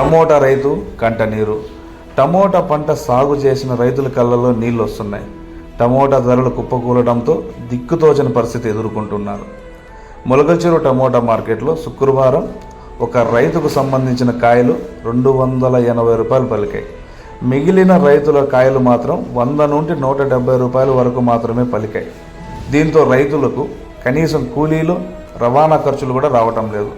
Tomato రైతు కంట నీరు. టమోటా పంట సాగు చేసిన రైతుల కళ్ళలో నీళ్ళు వస్తున్నాయి. టమోటా ధరలు కుప్పకూలడంతో దిక్కుతోచని పరిస్థితి ఎదుర్కొంటున్నారు. మొలకల్చెరు టమోటా మార్కెట్లో శుక్రవారం ఒక రైతుకు సంబంధించిన కాయలు రెండు వందల ఎనభై రూపాయలు పలికాయి. మిగిలిన రైతుల కాయలు మాత్రం వంద నుండి నూట డెబ్బై రూపాయల వరకు మాత్రమే పలికాయి. దీంతో రైతులకు కనీసం కూలీలు రవాణా ఖర్చులు కూడా రావటం లేదు.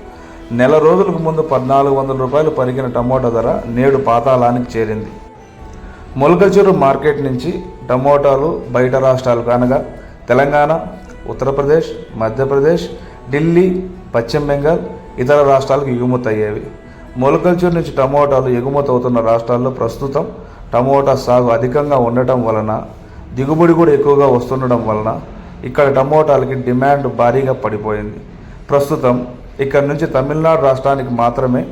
నెల రోజులకు ముందు పద్నాలుగు వందల రూపాయలు పరిగిన టమోటా ధర నేడు పాతాళానికి చేరింది. మొలకచూరు మార్కెట్ నుంచి టమోటాలు బయట రాష్ట్రాలకు అనగా తెలంగాణ ఉత్తరప్రదేశ్ మధ్యప్రదేశ్ ఢిల్లీ పశ్చిమ బెంగాల్ ఇతర రాష్ట్రాలకు ఎగుమతయ్యేవి. మొలకల్చూరు నుంచి టమోటాలు ఎగుమతి అవుతున్న రాష్ట్రాల్లో ప్రస్తుతం టమోటా సాగు అధికంగా ఉండటం వలన దిగుబడి కూడా ఎక్కువగా వస్తుండడం వలన ఇక్కడ టమోటాలకి డిమాండ్ భారీగా పడిపోయింది. ప్రస్తుతం ఇక్కడ నుంచి తమిళనాడు రాష్ట్రానికి మాత్రమే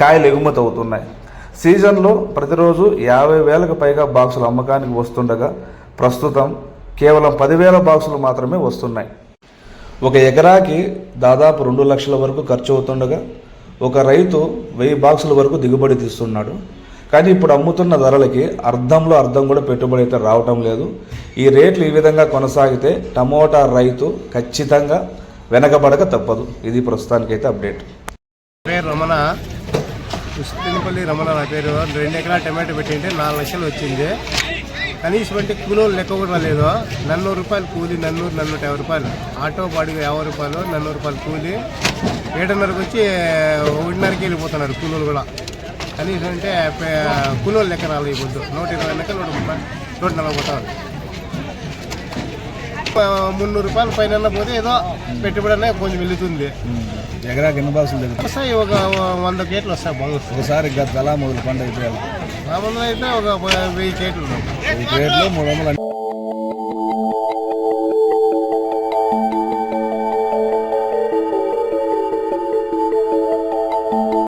కాయలు ఎగుమతి అవుతున్నాయి. సీజన్లో ప్రతిరోజు యాభై వేలకు పైగా బాక్సులు అమ్మకానికి వస్తుండగా ప్రస్తుతం కేవలం పదివేల బాక్సులు మాత్రమే వస్తున్నాయి. ఒక ఎకరాకి దాదాపు రెండు లక్షల వరకు ఖర్చు అవుతుండగా ఒక రైతు వెయ్యి బాక్సుల వరకు దిగుబడి తీస్తున్నాడు. కానీ ఇప్పుడు అమ్ముతున్న ధరలకి అర్థంలో అర్థం కూడా పెట్టుబడి అయితే రావటం లేదు. ఈ రేట్లు ఈ విధంగా కొనసాగితే టమోటా రైతు ఖచ్చితంగా వెనకబడక తప్పదు. ఇది ప్రస్తుతానికైతే అప్డేట్. పేరు రమణ. ఉస్తినపల్లి రమణ నా పేరు. రెండు ఎకరాల టమాటో పెట్టింటే నాలుగు లక్షలు వచ్చింది. కనీసం అంటే కూలోళ్ళు లెక్క కూడా లేదు. నన్నూరు రూపాయలు కూలి నన్నూరు నన్నూట యాభై రూపాయలు. ఆటో బాడిగా యాభై రూపాయలు నన్నూరు రూపాయలు కూలి. ఏడున్నరకు వచ్చి ఒకటిన్నరకి వెళ్ళిపోతున్నారు కూలోళ్ళు కూడా. కనీసం అంటే పే- కూలోళ్ళు లెక్క రాలేదు నూట ఇరవై లెక్క నూట ముప్పై నూట నలభై పోతారు. మున్నూరు రూపాయలు పైన పోతే ఏదో పెట్టుబడి అనేది కొంచెం వెళ్తుంది. ఎకరాకి ఎన్ని బాక్సులు దగ్గర. వస్తాయి ఒక వంద కేట్లు వస్తాయి బాగా ఒకసారి గత మొదలు పంట అయిపోయాలి మామూలుగా అయితే ఒక వెయ్యి కేట్లు ఈ రేట్లో మూడు వందలు